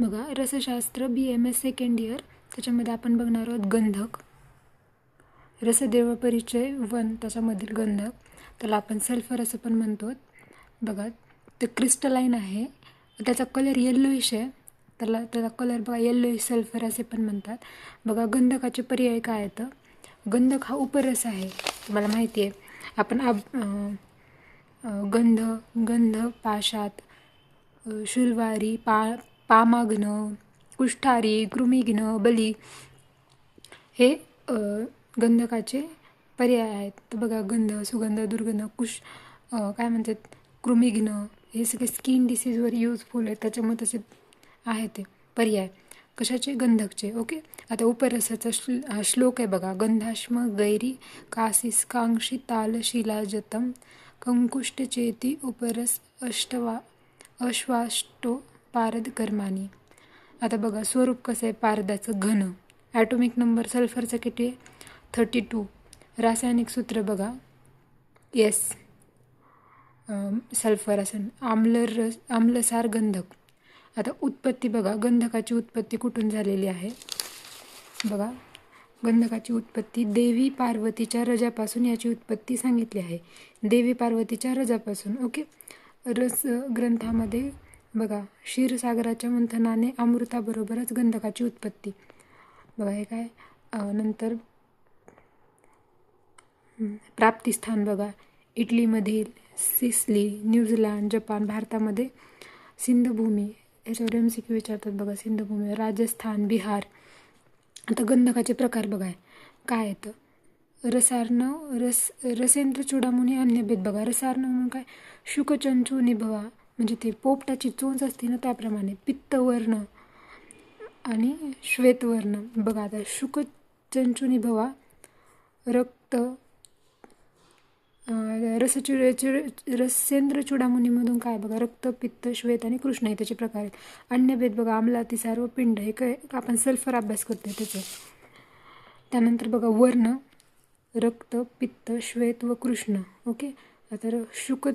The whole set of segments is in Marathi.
बघा रसशास्त्र B M S second year त्याच्यामध्ये आपण बघणार आहोत गंधक. रसदेव परिचय वन त्याच्यामधील गंधक. त्याला आपण सल्फर असं पण म्हणतो बघा ते क्रिस्टलाईन आहे. त्याचा कलर येल्लोइश आहे. त्याला त्याचा कलर बघा येल्लोइश सल्फर असे पण म्हणतात. बघा गंधकाचे पर्याय काय येतं गंधक हा उपरस आहे. तुम्हाला माहिती आहे. आपण आब गंध गंध पाशात शुलवारी पा पामाग्न कुष्ठारी कृमिघ्न बली हे गंधकाचे पर्याय आहेत. तर बघा गंध सुगंध दुर्गंध कुश काय म्हणतात? कृमिघ्न हे सगळे स्किन डिसीजवर यूजफुल आहेत. त्याच्यामुळे तसे आहे ते पर्याय. कशाचे? गंधकचे. ओके? आता उपरसाचा श्ल श्लोक आहे बघा. गंधाश्म गैरी कासिस कांक्षी ताल शिलाजतम कंकुष्ट चेती उपरस अष्टवा अश्वाष्टो पारद करमानी. आता बघा स्वरूप कसं आहे पारदाचं घन. ॲटोमिक नंबर सल्फरचा किती आहे? थर्टी टू रासायनिक सूत्र बघा. येस सल्फर असेल आम्ल रस आम्लसार गंधक. आता उत्पत्ती बघा गंधकाची उत्पत्ती कुठून झालेली आहे? बघा गंधकाची उत्पत्ती देवी पार्वतीच्या रजापासून याची उत्पत्ती सांगितली आहे. देवी पार्वतीच्या रजापासून ओके? रस ग्रंथामध्ये बघा क्षीरसागराच्या मंथनाने अमृताबरोबरच गंधकाची उत्पत्ती. बघा हे काय? नंतर प्राप्तिस्थान बघा. इटलीमधील सिसली न्यूझीलंड जपान भारतामध्ये सिंधभूमी याच्यावर एम सी क्यू विचारतात बघा सिंधभूमी राजस्थान बिहार. आता गंधकाचे प्रकार बघा. काय येतं रसार्णव रस रसेंद्र चुडामुनी अन्यभेद बघा. रसार्णव म्हणून काय? शुकचंचू निभवा. म्हणजे ते पोपटाची चोच असते ना त्याप्रमाणे पित्तवर्ण आणि श्वेतवर्ण बघा आता शुकचंचुनी भवा रक्त रसचु रसेंद्र चुडामुनीमधून काय बघा रक्त पित्त श्वेत आणि कृष्ण हे त्याचे प्रकार आहेत. अन्यभेद बघा आमलाती अतिसार व पिंड हे काय आपण सल्फर अभ्यास करतोय त्याचं. त्यानंतर बघा वर्ण रक्त पित्त श्वेत व कृष्ण. ओके? आता शुक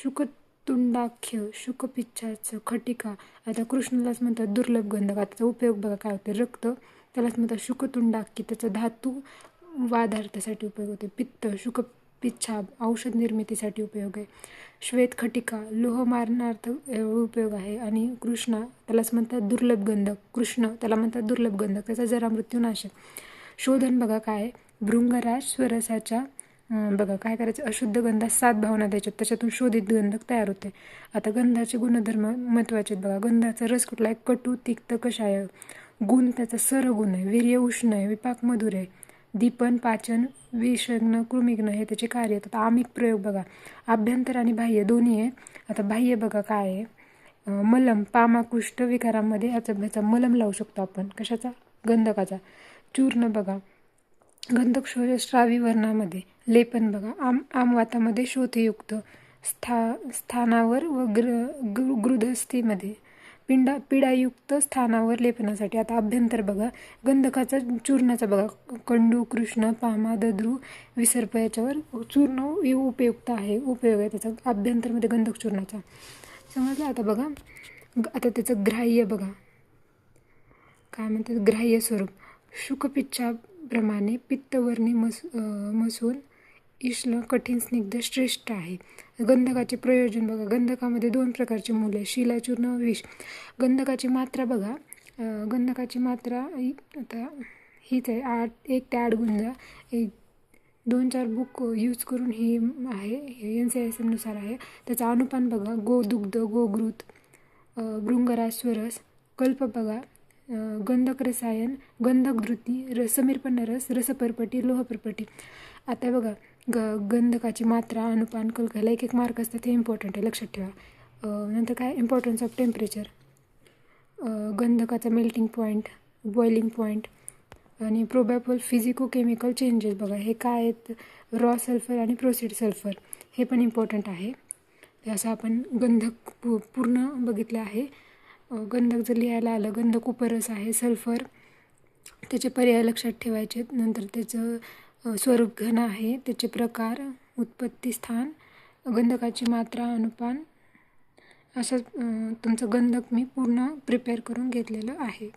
शुकतुंडाख्य शुकपिच्छाचं खटिका. आता कृष्णालाच म्हणतात दुर्लभ गंधक त्याचा उपयोग बघा काय होते रक्त त्यालाच म्हणतात शुकतुंडाख्य. त्याचा धातू वादार्थासाठी उपयोग होते पित्त शुक पिच्छाब औषध निर्मितीसाठी उपयोग आहे. श्वेत खटिका लोह मारणार्थ उपयोग आहे. आणि कृष्णा त्यालाच म्हणतात दुर्लभ गंधक कृष्ण त्याला म्हणतात दुर्लभ गंधक त्याचा जरा मृत्यूनाशक. शोधन बघा काय भृंगराज स्वरसाच्या बघा काय करायचं? अशुद्ध गंधात सात भावना द्यायच्यात त्याच्यातून शोधित गंधक तयार होते. आता गंधाचे गुणधर्म महत्त्वाचे आहेत बघा. गंधाचा रस कुठला आहे? कटू तिक्त कषाय. गुण त्याचा सरगुण आहे. वीर्य उष्ण आहे. विपाक मधुर आहे. दीपन पाचन विषग्न कृमिग्न हे त्याचे कार्य आहेत. आता आमिक प्रयोग बघा. आभ्यंतर आणि बाह्य दोन्ही आहे. आता बाह्य बघा काय आहे. मलम पामाकुष्ठ विकारामध्ये याचा ह्याचा मलम लावू शकतो आपण. कशाचा? गंधकाचा. चूर्ण बघा. गंधक श्रावीवर्णामध्ये श्रावी वर्णामध्ये लेपन बघा आम आमवातामध्ये शोथयुक्त स्था स्थानावर व ग्र गृदस्थीमध्ये पिंडा पिडायुक्त स्थानावर लेपनासाठी. आता अभ्यंतर बघा गंधकाचा चूर्णाचा बघा कंडू कृष्ण पामा दद्रू विसर्प याच्यावर चूर्ण उपयुक्त आहे उपयोग आहे त्याचा अभ्यंतरमध्ये गंधक चूर्णाचा. समजलं? आता बघा आता त्याचं ग्राह्य बघा. काय म्हणतात? ग्राह्य स्वरूप. प्रमाणे पित्तवर्णी मस मसून इश्ल कठीण स्निग्ध श्रेष्ठ आहे. गंधकाचे प्रयोजन बघा. गंधकामध्ये दोन प्रकारचे मुले आहे शिलाचूर्ण विष. गंधकाची मात्रा बघा. गंधकाची मात्रा आता हीच आहे. आठ एक ते आठ गुंजा. एक दोन चार बुक यूज करून ही आहे. एन सी एस एमनुसार आहे. त्याचा अनुपान बघा. गोदुग्ध गोघृत भृंगरास्वरस कल्प बघा. गंधक रसायन गंधक धृती रसमीरपण रस रसपरपटी लोहपरपटी. आता बघा ग गंधकाची मात्रा अनुपान कलकाला एक एक मार्क असतात हे इम्पॉर्टंट आहे लक्षात ठेवा. नंतर काय? इम्पॉर्टन्स ऑफ टेम्परेचर गंधकाचा मेल्टिंग पॉईंट बॉइलिंग पॉईंट आणि प्रोबॅबल फिजिको केमिकल चेंजेस बघा हे काय आहेत? रॉ सल्फर आणि प्रोसिड सल्फर हे पण इम्पॉर्टंट आहे. असं आपण गंधक पू पूर्ण बघितलं आहे. गंधक जर लिहायला आलं गंधक उपरस आहे सल्फर त्याचे पर्याय लक्षात ठेवायचे नंतर त्याचं स्वरूप घन आहे त्याचे प्रकार उत्पत्ती स्थान गंधकाची मात्रा अनुपान असं तुमचं गंधक मी पूर्ण प्रिपेअर करून घेतलेलं आहे.